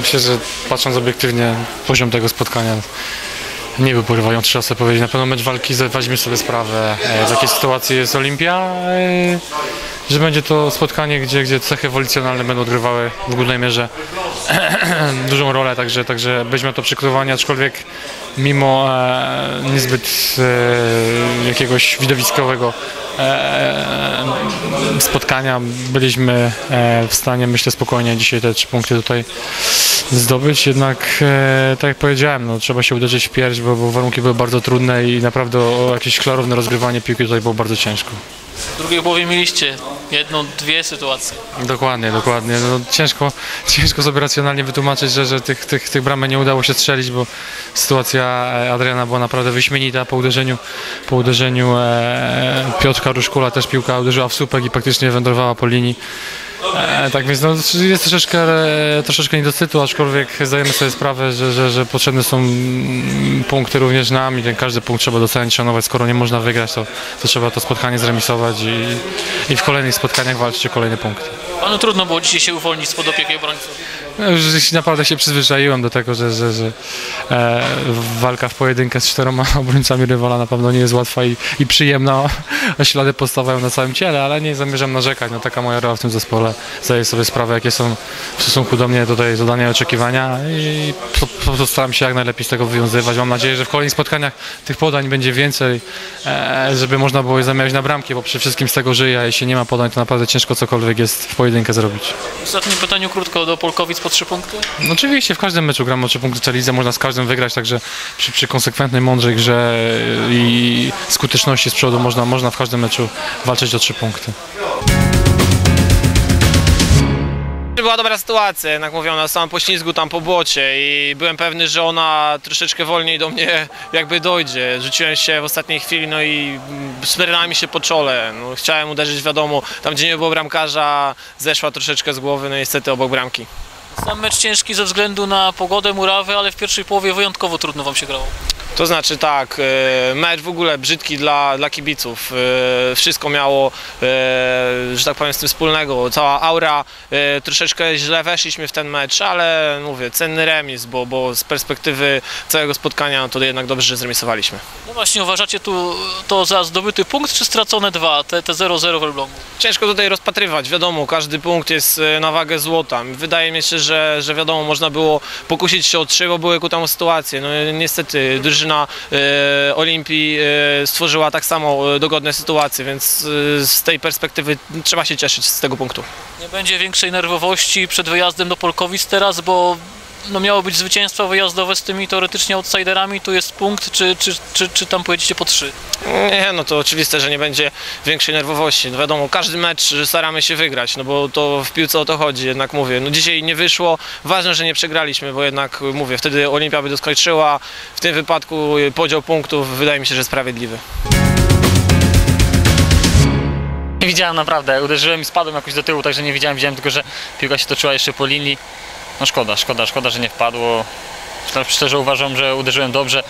Myślę, że patrząc obiektywnie, poziom tego spotkania nie był porywający, trzeba sobie powiedzieć. Na pewno mecz walki, weźmy sobie sprawę, e, w jakiej sytuacji jest Olimpia, e, że będzie to spotkanie, gdzie, gdzie cechy ewolucjonalne będą odgrywały w głównej mierze dużą rolę, także, także weźmy to przygotowanie, aczkolwiek mimo e, niezbyt e, jakiegoś widowiskowego e, spotkania byliśmy e, w stanie, myślę, spokojnie dzisiaj te trzy punkty tutaj zdobyć, jednak e, tak jak powiedziałem, no, trzeba się uderzyć w pierś, bo, bo warunki były bardzo trudne i naprawdę o jakieś klarowne rozgrywanie piłki tutaj było bardzo ciężko. W drugiej połowie mieliście jedną, dwie sytuacje. Dokładnie, dokładnie. No, ciężko, ciężko sobie racjonalnie wytłumaczyć, że, że tych, tych, tych bramek nie udało się strzelić, bo sytuacja e, Adriana była naprawdę wyśmienita po uderzeniu, po uderzeniu e, Piotrka Ruszkula też piłka uderzyła w słupek i praktycznie wędrowała po linii. E, tak więc no, jest troszeczkę, e, troszeczkę niedosytu, aczkolwiek zdajemy sobie sprawę, że, że, że potrzebne są mm, punkty również nam i ten każdy punkt trzeba docenić, szanować. Skoro nie można wygrać, to, to trzeba to spotkanie zremisować i, i w kolejnych spotkaniach walczyć o kolejne punkty. Panu trudno było dzisiaj się uwolnić spod opieki obrońców. Już naprawdę się przyzwyczaiłem do tego, że, że, że e, walka w pojedynkę z czteroma obrońcami rywala na pewno nie jest łatwa i, i przyjemna, a ślady postawają na całym ciele, ale nie zamierzam narzekać. No, taka moja rola w tym zespole. Zdaję sobie sprawę, jakie są w stosunku do mnie tutaj zadania i oczekiwania i po, po prostu staram się jak najlepiej z tego wywiązywać. Mam nadzieję, że w kolejnych spotkaniach tych podań będzie więcej, e, żeby można było je zamieniać na bramki, bo przy wszystkim z tego żyję, jeśli nie ma podań, to naprawdę ciężko cokolwiek jest w pojedynkę zrobić. W ostatnim pytaniu krótko do Polkowic po trzy punkty. No oczywiście w każdym meczu gramy o trzy punkty co lidze, można z każdym wygrać, także przy, przy konsekwentnej, mądrzej grze i skuteczności z przodu można, można w każdym meczu walczyć o trzy punkty. Była dobra sytuacja, jednak mówią na samym poślizgu tam po błocie i byłem pewny, że ona troszeczkę wolniej do mnie jakby dojdzie. Rzuciłem się w ostatniej chwili, no i smerynała mi się po czole. No, chciałem uderzyć, wiadomo, tam gdzie nie było bramkarza, zeszła troszeczkę z głowy, no niestety obok bramki. Sam mecz ciężki ze względu na pogodę, murawy, ale w pierwszej połowie wyjątkowo trudno wam się grało. To znaczy tak, e, mecz w ogóle brzydki dla, dla kibiców. E, Wszystko miało, e, że tak powiem, z tym wspólnego. Cała aura, troszeczkę źle weszliśmy w ten mecz, ale mówię, cenny remis, bo, bo z perspektywy całego spotkania to jednak dobrze, że zremisowaliśmy. No właśnie, uważacie tu to za zdobyty punkt, czy stracone dwa, te te 0-0 w Elblągu? Ciężko tutaj rozpatrywać, wiadomo, każdy punkt jest na wagę złota. Wydaje mi się, że, że wiadomo, można było pokusić się o trzy, bo były ku temu sytuacje. No niestety, drużyna e, Olimpii e, stworzyła tak samo e, dogodne sytuacje, więc z tej perspektywy trzeba się cieszyć z tego punktu. Nie będzie większej nerwowości przed wyjazdem do Polkowic teraz, bo no miało być zwycięstwo wyjazdowe z tymi teoretycznie outsiderami, tu jest punkt, czy, czy, czy, czy tam pojedziecie po trzy? Nie, no to oczywiste, że nie będzie większej nerwowości. No wiadomo, każdy mecz staramy się wygrać, no bo to w piłce o to chodzi, jednak mówię, no dzisiaj nie wyszło, ważne, że nie przegraliśmy, bo jednak mówię, wtedy Olimpia by doskończyła, w tym wypadku podział punktów wydaje mi się, że sprawiedliwy. Nie widziałem naprawdę, uderzyłem i spadłem jakoś do tyłu, także nie widziałem, widziałem tylko, że piłka się toczyła jeszcze po linii. No szkoda, szkoda, szkoda, że nie wpadło. Szczerze uważam, że uderzyłem dobrze.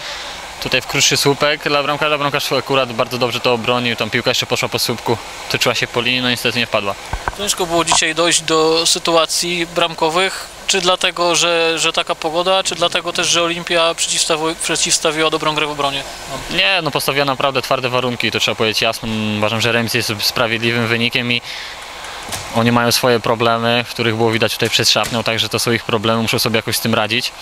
Tutaj w krótszy słupek dla bramkarza, bramkarz akurat bardzo dobrze to obronił, tam piłka jeszcze poszła po słupku, toczyła się po linii, no niestety nie wpadła. Ciężko było dzisiaj dojść do sytuacji bramkowych, czy dlatego, że, że taka pogoda, czy dlatego też, że Olimpia przeciwstawi, przeciwstawiła dobrą grę w obronie? No. Nie, no postawiła naprawdę twarde warunki, to trzeba powiedzieć jasno. Uważam, że remis jest sprawiedliwym wynikiem i oni mają swoje problemy, w których było widać tutaj przez szapnią, także to są ich problemy, muszą sobie jakoś z tym radzić.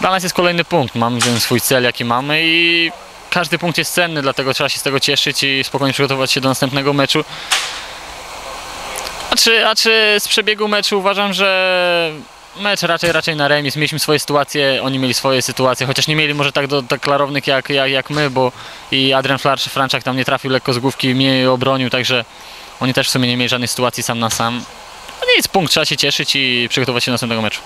Dla nas jest kolejny punkt, mamy swój cel jaki mamy i każdy punkt jest cenny, dlatego trzeba się z tego cieszyć i spokojnie przygotować się do następnego meczu. A czy, a czy z przebiegu meczu uważam, że mecz raczej raczej na remis. Mieliśmy swoje sytuacje, oni mieli swoje sytuacje, chociaż nie mieli może tak, do, tak klarownych jak, jak, jak my, bo i Adrian Flarsz, Franczak tam nie trafił lekko z główki, mnie obronił, także oni też w sumie nie mieli żadnej sytuacji sam na sam. No nic, punkt, trzeba się cieszyć i przygotować się do następnego meczu.